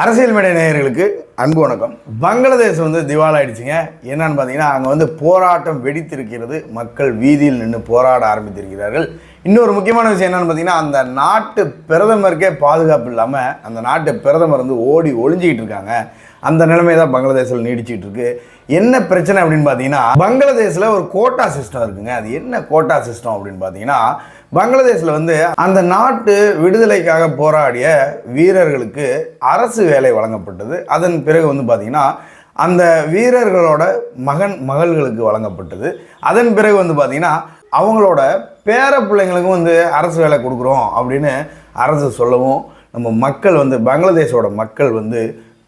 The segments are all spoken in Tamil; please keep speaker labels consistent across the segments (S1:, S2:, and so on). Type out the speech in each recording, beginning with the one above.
S1: அரசியல் மேடை நேயர்களுக்கு அன்பு வணக்கம். பங்களாதேஷ் வந்து திவால் ஆயிடுச்சுங்க என்னன்னு பார்த்தீங்கன்னா அங்கே வந்து போராட்டம் வெடித்திருக்கிறது. மக்கள் வீதியில் நின்று போராட ஆரம்பித்திருக்கிறார்கள். இன்னொரு முக்கியமான விஷயம் என்னன்னு பார்த்தீங்கன்னா அந்த நாட்டு பிரதமருக்கே பாதுகாப்பு இல்லாமல் அந்த நாட்டு பிரதமர் வந்து ஓடி ஒளிஞ்சிக்கிட்டு இருக்காங்க. அந்த நிலைமை தான் பங்களாதேஷில் நீடிச்சிட்டு இருக்கு. என்ன பிரச்சனை அப்படின்னு பார்த்தீங்கன்னா பங்களாதேஷில் ஒரு கோட்டா சிஸ்டம் இருக்குங்க. அது என்ன கோட்டா சிஸ்டம் அப்படின்னு பார்த்தீங்கன்னா பங்களாதேஷில் வந்து அந்த நாட்டு விடுதலைக்காக போராடிய வீரர்களுக்கு அரசு வேலை வழங்கப்பட்டது. அதன் பிறகு வந்து பார்த்திங்கன்னா அந்த வீரர்களோட மகன் மகள்களுக்கு வழங்கப்பட்டது. அதன் பிறகு வந்து பார்த்திங்கன்னா அவங்களோட பேர பிள்ளைங்களுக்கும் வந்து அரசு வேலை கொடுக்குறோம் அப்படின்னு அரசு சொல்லவும் நம்ம மக்கள் வந்து பங்களாதேஷோட மக்கள் வந்து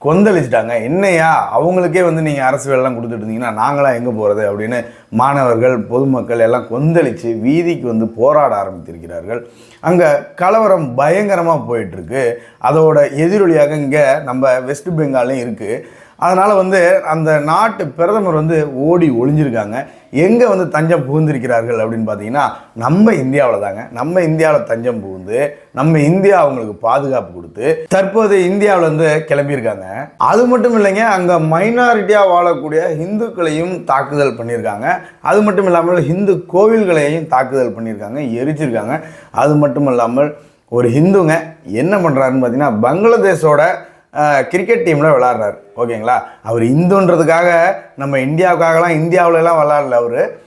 S1: கொந்தளிச்சிட்டாங்க. என்னையா? அவங்களுக்கே வந்து நீங்கள் அரசு வேலைலாம் கொடுத்துட்டு இருந்தீங்கன்னா நாங்களாம் எங்கே போகிறது அப்படின்னு மாணவர்கள் பொதுமக்கள் எல்லாம் கொந்தளித்து வீதிக்கு வந்து போராட ஆரம்பித்திருக்கிறார்கள். அங்கே கலவரம் பயங்கரமாக போயிட்டுருக்கு அதோட எதிரொலியாக இங்கே நம்ம வெஸ்ட் பெங்காலும் இருக்குது அதனால் வந்து அந்த நாட்டு பிரதமர் வந்து ஓடி ஒளிஞ்சிருக்காங்க. எங்கே வந்து தஞ்சம் புகுந்திருக்கிறார்கள் அப்படின்னு பார்த்தீங்கன்னா நம்ம இந்தியாவில் தாங்க. நம்ம இந்தியாவில் தஞ்சம் புகுந்து நம்ம இந்தியா அவங்களுக்கு பாதுகாப்பு கொடுத்து தற்போது இந்தியாவில் வந்து கிளம்பியிருக்காங்க. அது மட்டும் இல்லைங்க அங்கே மைனாரிட்டியாக வாழக்கூடிய இந்துக்களையும் தாக்குதல் பண்ணியிருக்காங்க. அது மட்டும் இல்லாமல் இந்து கோவில்களையும் தாக்குதல் பண்ணியிருக்காங்க எரிச்சிருக்காங்க. அது மட்டும் இல்லாமல் ஒரு ஹிந்துங்க என்ன பண்ணுறாருன்னு பார்த்தீங்கன்னா பங்களாதேஷோட கிரிக்கெட் டீமில் விளாட்றாரு ஓகேங்களா? அவர் இந்துன்றதுக்காக நம்ம இந்தியாவுக்காகலாம் இந்தியாவிலலாம் விளாட்ல அவர்.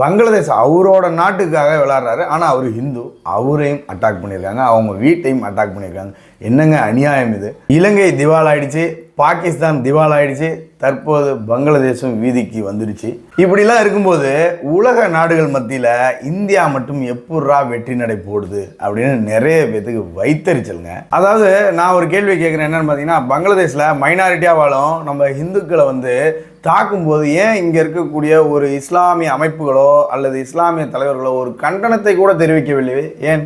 S1: பங்களாதேஷ் அவரோட நாட்டுக்காக விளாட்றாரு ஆனால் அவர் ஹிந்து. அவரையும் அட்டாக் பண்ணியிருக்காங்க. அவங்க வீட்டையும் அட்டாக் பண்ணியிருக்காங்க. என்னங்க அநியாயம் இது? இலங்கை திவால் ஆயிடுச்சு பாகிஸ்தான் திவால் ஆயிடுச்சு தற்போது பங்களாதேஷும் வீதிக்கு வந்துடுச்சு இப்படிலாம் இருக்கும்போது உலக நாடுகள் மத்தியில் இந்தியா மட்டும் எப்பட்றா வெற்றி நடை போடுது அப்படின்னு நிறைய பேத்துக்கு வைத்தறிச்சலுங்க. அதாவது நான் ஒரு கேள்வி கேட்குறேன் என்னன்னு பார்த்தீங்கன்னா பங்களாதேஷில் மைனாரிட்டியாக வாழும் நம்ம இந்துக்களை வந்து தாக்கும்போது ஏன் இங்கே இருக்கக்கூடிய ஒரு இஸ்லாமிய அமைப்புகளோ அல்லது இஸ்லாமிய தலைவர்களோ ஒரு கண்டனத்தை கூட தெரிவிக்கவில்லை ஏன்?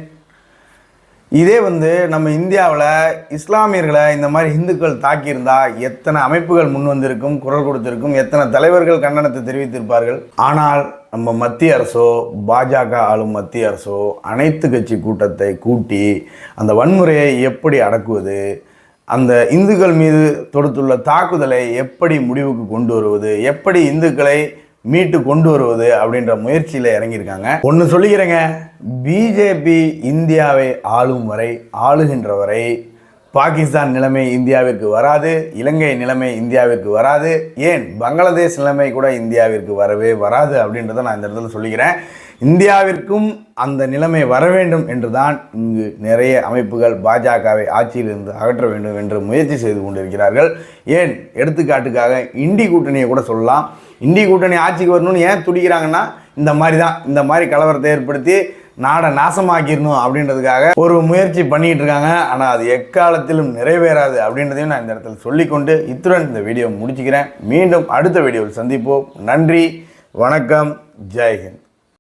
S1: இதே வந்து நம்ம இந்தியாவில் இஸ்லாமியர்களை இந்த மாதிரி இந்துக்கள் தாக்கியிருந்தா எத்தனை அமைப்புகள் முன் வந்திருக்கும் குரல் கொடுத்திருக்கும் எத்தனை தலைவர்கள் கண்டனத்தை தெரிவித்திருப்பார்கள்? ஆனால் நம்ம மத்திய அரசோ பாஜக ஆளும் மத்திய அரசோ அனைத்து கட்சி கூட்டத்தை கூட்டி அந்த வன்முறையை எப்படி அடக்குவது அந்த இந்துக்கள் மீது தொடுத்துள்ள தாக்குதலை எப்படி முடிவுக்கு கொண்டு வருவது எப்படி இந்துக்களை மீட்டு கொண்டு வருவது அப்படின்ற முயற்சியில் இறங்கியிருக்காங்க. ஒன்று சொல்லிக்கிறேங்க. பிஜேபி இந்தியாவை ஆளும் வரை ஆளுகின்ற வரை பாகிஸ்தான் நிலைமை இந்தியாவிற்கு வராது இலங்கை நிலைமை இந்தியாவிற்கு வராது ஏன் பங்களாதேஷ் நிலைமை கூட இந்தியாவிற்கு வரவே வராது அப்படின்றத நான் இந்த இடத்துல சொல்லிக்கிறேன். இந்தியாவிற்கும் அந்த நிலைமை வர வேண்டும் என்றுதான் இங்கு நிறைய அமைப்புகள் பாஜகவை ஆட்சியிலிருந்து அகற்ற வேண்டும் என்று முயற்சி செய்து கொண்டிருக்கிறார்கள். ஏன்? எடுத்துக்காட்டுக்காக இண்டி கூட்டணியை கூட சொல்லலாம். இண்டி கூட்டணி ஆட்சிக்கு வரணும்னு ஏன் துடிக்கிறாங்கன்னா இந்த மாதிரி தான் இந்த மாதிரி கலவரத்தை ஏற்படுத்தி நாடை நாசமாக்கிடணும் அப்படின்றதுக்காக ஒரு முயற்சி பண்ணிட்டு இருக்காங்க. ஆனால் அது எக்காலத்திலும் நிறைவேறாது அப்படின்றதையும் நான் இந்த இடத்துல சொல்லிக்கொண்டு இத்துடன் இந்த வீடியோ முடிச்சுக்கிறேன். மீண்டும் அடுத்த வீடியோவில் சந்திப்போம். நன்றி வணக்கம் ஜெய்ஹிந்த்